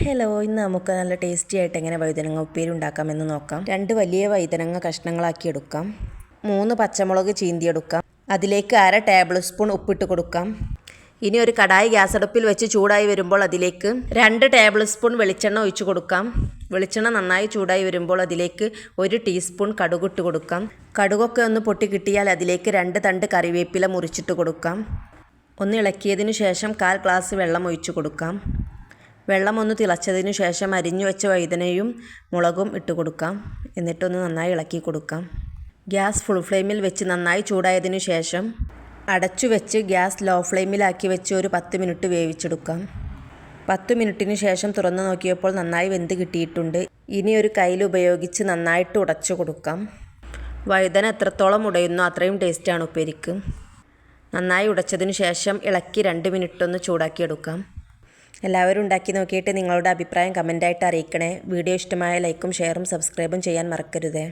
Hello ഇന്ന് നമുക്ക് നല്ല ടേസ്റ്റി ആയിട്ട് എങ്ങനെ വഴുതനങ്ങ ഉപ്പേരി ഉണ്ടാക്കാമെന്ന് നോക്കാം. രണ്ട് വലിയ വഴുതനങ്ങ കഷ്ണങ്ങളാക്കി എടുക്കാം. മൂന്ന് പച്ചമുളക് ചീന്തിയെടുക്കാം. അതിലേക്ക് അര ടേബിൾ സ്പൂൺ ഉപ്പിട്ട് കൊടുക്കാം. ഇനി ഒരു കടായി ഗ്യാസ് അടുപ്പിൽ വെച്ച് ചൂടായി വരുമ്പോൾ അതിലേക്ക് രണ്ട് ടേബിൾ സ്പൂൺ വെളിച്ചെണ്ണ ഒഴിച്ചു കൊടുക്കാം. വെളിച്ചെണ്ണ നന്നായി ചൂടായി വരുമ്പോൾ അതിലേക്ക് ഒരു ടീസ്പൂൺ കടുകിട്ട് കൊടുക്കാം. കടുകൊക്കെ ഒന്ന് പൊട്ടി കിട്ടിയാൽ അതിലേക്ക് രണ്ട് തണ്ട് കറിവേപ്പില മുറിച്ചിട്ട് കൊടുക്കാം. ഒന്ന് ഇളക്കിയതിനു ശേഷം കാൽ ഗ്ലാസ് വെള്ളം ഒഴിച്ചു കൊടുക്കാം. വെള്ളം ഒന്ന് തിളച്ചതിനു ശേഷം അരിഞ്ഞു വെച്ച വഴുതനയും മുളകും ഇട്ട് കൊടുക്കാം. എന്നിട്ടൊന്ന് നന്നായി ഇളക്കി കൊടുക്കാം. ഗ്യാസ് ഫുൾ ഫ്ലെയിമിൽ വെച്ച് നന്നായി ചൂടായതിനു ശേഷം അടച്ചു വെച്ച് ഗ്യാസ് ലോ ഫ്ലെയിമിലാക്കി വെച്ച് ഒരു പത്ത് മിനിറ്റ് വേവിച്ചെടുക്കാം. പത്ത് മിനിറ്റിന് ശേഷം തുറന്നു നോക്കിയപ്പോൾ നന്നായി വെന്ത് കിട്ടിയിട്ടുണ്ട്. ഇനി ഒരു കയ്യിൽ ഉപയോഗിച്ച് നന്നായിട്ട് ഉടച്ചു കൊടുക്കാം. വഴുതന എത്രത്തോളം ഉടയുന്നോ അത്രയും ടേസ്റ്റാണ് ഉപ്പേരിക്ക്. നന്നായി ഉടച്ചതിന് ശേഷം ഇളക്കി രണ്ട് മിനിറ്റ് ഒന്ന് ചൂടാക്കിയെടുക്കാം. എല്ലാവരും ഉണ്ടാക്കി നോക്കിയിട്ട് നിങ്ങളുടെ അഭിപ്രായം കമന്റായിട്ട് അറിയിക്കണേ. വീഡിയോ ഇഷ്ടമായ ലൈക്കും ഷെയറും സബ്സ്ക്രൈബും ചെയ്യാൻ മറക്കരുതേ.